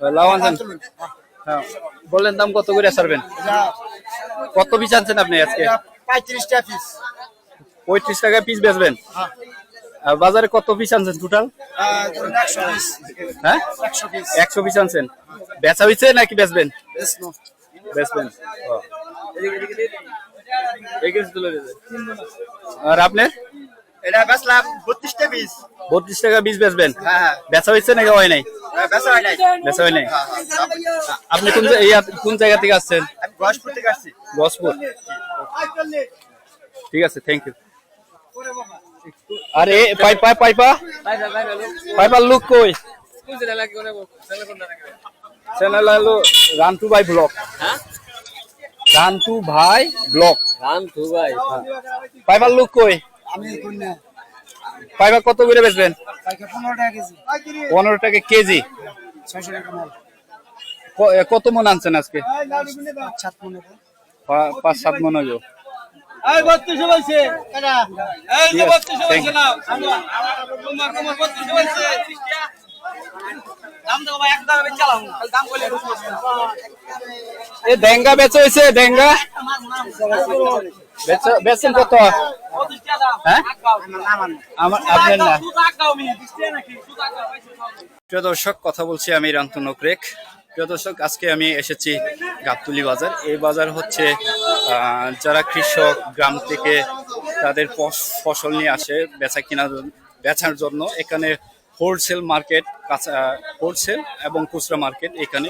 লাউ আনছেন? হ্যাঁ। বললেন দাম কত করে ছাড়বেন? কত পিস আনছেন আপনি আজকে? পঁয়ত্রিশটা পিস। পঁয়ত্রিশ টাকা পিস বেচবেন? আর বাজারে কত পিস আনছেন টোটাল একশো পিস। হ্যাঁ? একশো পিস। আনছেন। বেচা হয়েছে নাকি বেচবেন? বেচবেন। আর আপনার? এটা বেচলাম বত্রিশটা পিস বত্রিশ টাকা বীজ বেচবেন? হ্যাঁ বেচা হয়েছে নাকি হয় নাই? বেচা হয় নাই। বেচা হয় নাই? আপনি কোন কোন জায়গা থেকে আসছেন? গসপুর থেকে আসছি। গসপুর ঠিক আছে থ্যাংক ইউ আরে পাই পাই পাইপা? পাইপার লুক কই? চ্যানেল হলো রান্টু ভাই ব্লগ। রান্টু ভাই ব্লগ। রান্তু ভাই। পাইপার লুক কই? আমি কন্যা। পাইপার কত করে বেচবেন? পনেরো টাকা কেজি। কত মন আনছেন আজকে? পাঁচ সাত মনে হইব। দেঙ্গা বেচা হয়েছে বেচা- বেচছেন কত? হ্যাঁ? আমার আপনার না। প্রিয় দর্শক কথা বলছি আমি রান্তু নকরেক প্রিয় দর্শক আজকে আমি এসেছি গাবতুলি বাজার। এই বাজার হচ্ছে আহ, যারা কৃষক গ্রাম থেকে তাদের ফস- ফসল নিয়ে আসে বেচা কিনা বেচার জন্য এখানে হোলসেল মার্কেট কাঁচা হোলসেল এবং খুচরা মার্কেট এখানে।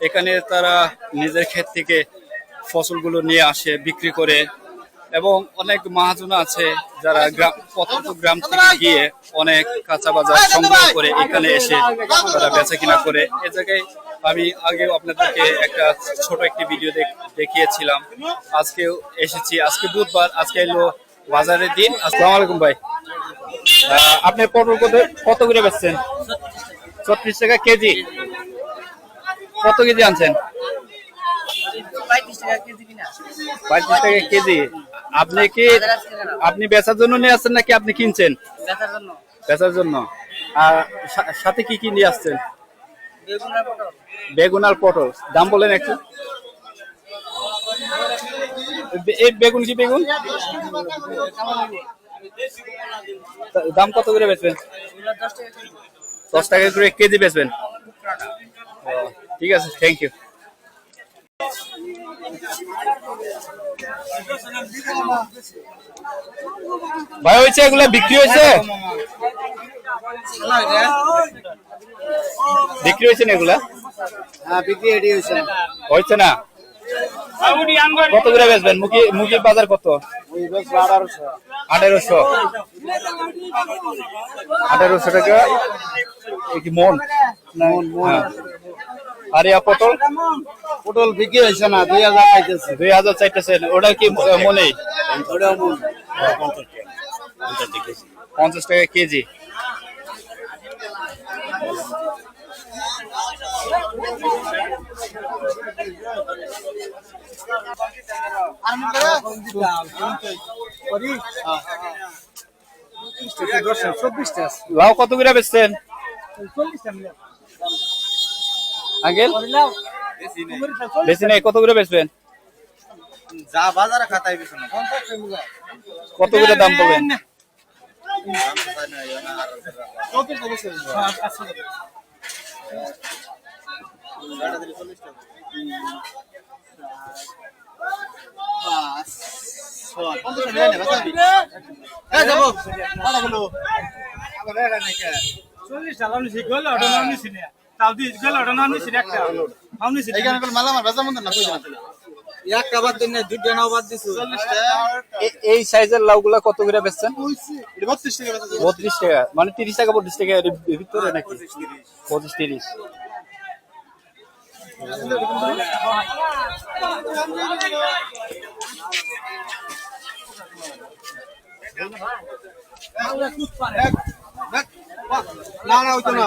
এখানে তারা নিজের ক্ষেত থেকে ফসলগুলো নিয়ে আসে বিক্রি করে এবং অনেক মহাজন আছে যারা গ্রাম প্রত্যন্ত গ্রাম থেকে গিয়ে অনেক কাঁচা বাজার সংগ্রহ করে এখানে এসে তারা বেচা কিনা করে এ জায়গায় আমি আগেও আপনাদেরকে একটা ছোট একটি ভিডিও দেখ- দেখিয়েছিলাম। আজকেও এসেছি। আজকে বুধবার আজকে এলো বাজারের দিন। আসসালামু আলাইকুম ভাই। আহ, আপনি পটল কত কত করে বেচছেন? ছত্রিশ টাকা কেজি। কত কেজি আনছেন? পঁয়ত্রিশ টাকা কেজি। আপনি কি আপনি বেচার জন্য নিয়ে আসছেন নাকি আপনি কিনছেন? বেচার জন্য। আর সাথে কি কি নিয়ে আসছেন? বেগুন আর পটল। দাম বলেন একটু। এই বেগুন কি বেগুন? দাম কত করে বেচবেন? দশ টাকা করে কেজি বেচবেন। ঠিক আছে থ্যাংক ইউ ভাই হয়েছে? এগুলা বিক্রি হয়েছে? বিক্রি হয়েছে না এগুলা? হ্যাঁ হয়েছে। না? কত করে বেচবেন? মুখি মুখি বাজার কত? আঠারোশো। আঠারোশো। টাকা? মন? মন মন। হ্যাঁ। আর ইয়া পটল পটল বিক্রি হয়েছে না দুই হাজার পাইতেছে দুই হাজার চাইতেছেন ওটা কি মনে? পঞ্চাশ টাকা কেজি। লাউ কত করে বেচছেন? আঙ্কেল? বেশি নেই কত করে বেচবেন? যা বাজারে খাতায় বেশি না কত করে দাম বলবেন একটা। বাদ দিন দুইটা নাও বাদ দিছো। এই সাইজের লাউগুলা কত করে বেচছেন? বত্রিশ টাকা বত্রিশ টাকা। মানে তিরিশ টাকা বত্রিশ টাকা ভিতরে নাকি? পঁচিশ তিরিশ। না না না না না হইতো না।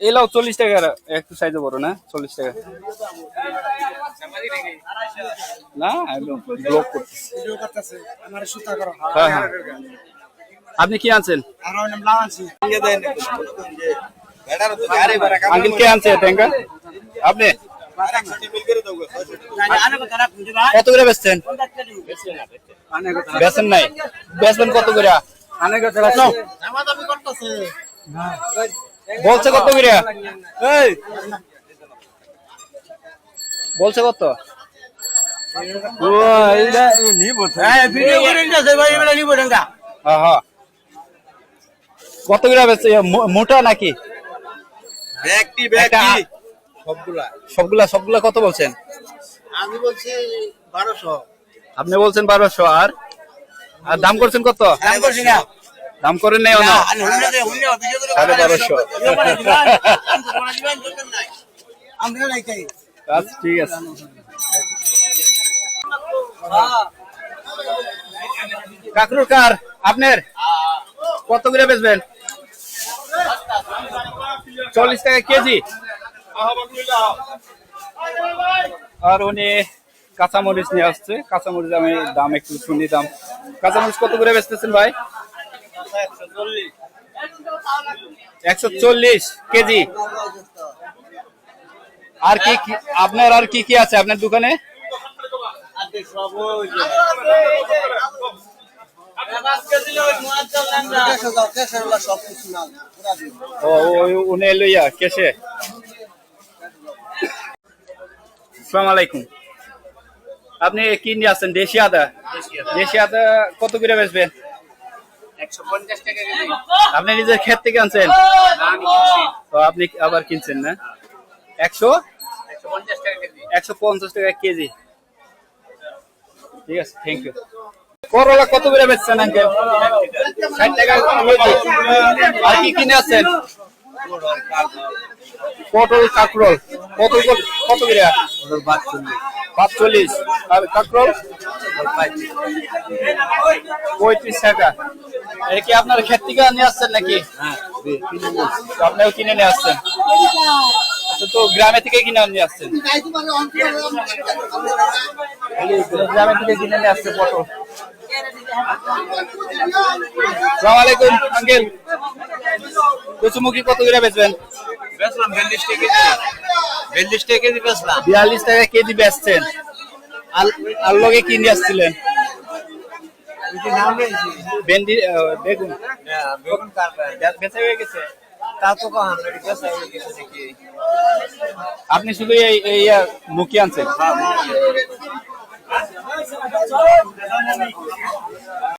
এটা এটা চল্লিশ টাকা। এই লাউ চল্লিশ টাকা একটু সাইজে বড় না? চল্লিশ টাকা। না একদম ব্লক করতেছি। ভিডিও করতেছে আমার সুতা করো হ্যাঁ হ্যাঁ। আপনি কি আনছেন? আর ওই নাম লাউ আনছি আঙ্কেল কে আনছে ট্যাঙ্কা আপনি? কত করে বেচছেন? বেচেন নাই। বেচবেন কত করে? বলছে কত করে? এই। বলছে কত? ও এইটা নিব ভিডিও করে নিতেছে ভাই নিব ঢাকা হ্যাঁ হ্যাঁ কত করে বেচছে মোটা নাকি? ব্যক্তি। একটা- সবগুলা। সবগুলা সবগুলা কত বলছেন? আমি বলছি বারোশো। আপনি বলছেন বারোশো আর? আর দাম করছেন কত? দাম করছি না। দাম করেন নাই না সাড়ে বারোশো আমরা নাই তাই আচ্ছা ঠিক আছে কাকরুর কার আপনার কত করে বেচবেন চল্লিশ টাকা কেজি আর উনি কাঁচামরিচ নিয়ে আসছে কাঁচামরিচ আমি দাম একটু শুনি দাম কাঁচামরিচ কত করে বেচতেছেন ভাই একশো চল্লিশ কেজি। আর কি আপনার আর কি কি আছে আপনার দোকানে? আলাইকুম। আপনি কি নিয়ে আসছেন? দেশি আদা। দেশি আদা কত করে বেচবেন? আপনি নিজের ক্ষেত থেকে আনছেন? তো আপনি আবার কিনছেন না? একশো? একশো পঞ্চাশ টাকা কেজি। ঠিক আছে থ্যাংক ইউ করলা কত করে বেচছেন আঙ্কেল ষাট টাকা কেজি। আর কি কিনে আছেন? পটল কাকরোল। পটল কত- করে? পাঁচচল্লিশ আর কাকরোল? পঁয়ত্রিশ টাকা। এটা কি আপনার ক্ষেত থেকে নিয়ে আসছেন নাকি? আপনিও কিনে নিয়ে আসছেন। তো তো গ্রামে থেকে কিনে নিয়ে আসছেন। গ্রামে থেকে কিনে নিয়ে আসছে পটল। সালাম আঙ্কেল। কচুমুখী কত করে বেচবেন? বেচলাম বিয়াল্লিশ টাকা কেজি। বিয়াল্লিশ টাকা কেজি বেচলাম। বিয়াল্লিশ টাকা কেজি বেচছেন। আর লগে কি আসছিলেন? ভেন্ডি বেগুন হ্যাঁ বেগুন বেচা হয়ে গেছে। তা তো কখন বেচা হয়ে গেছে নাকি? আপনি শুধু এই এই মুখি আনছেন।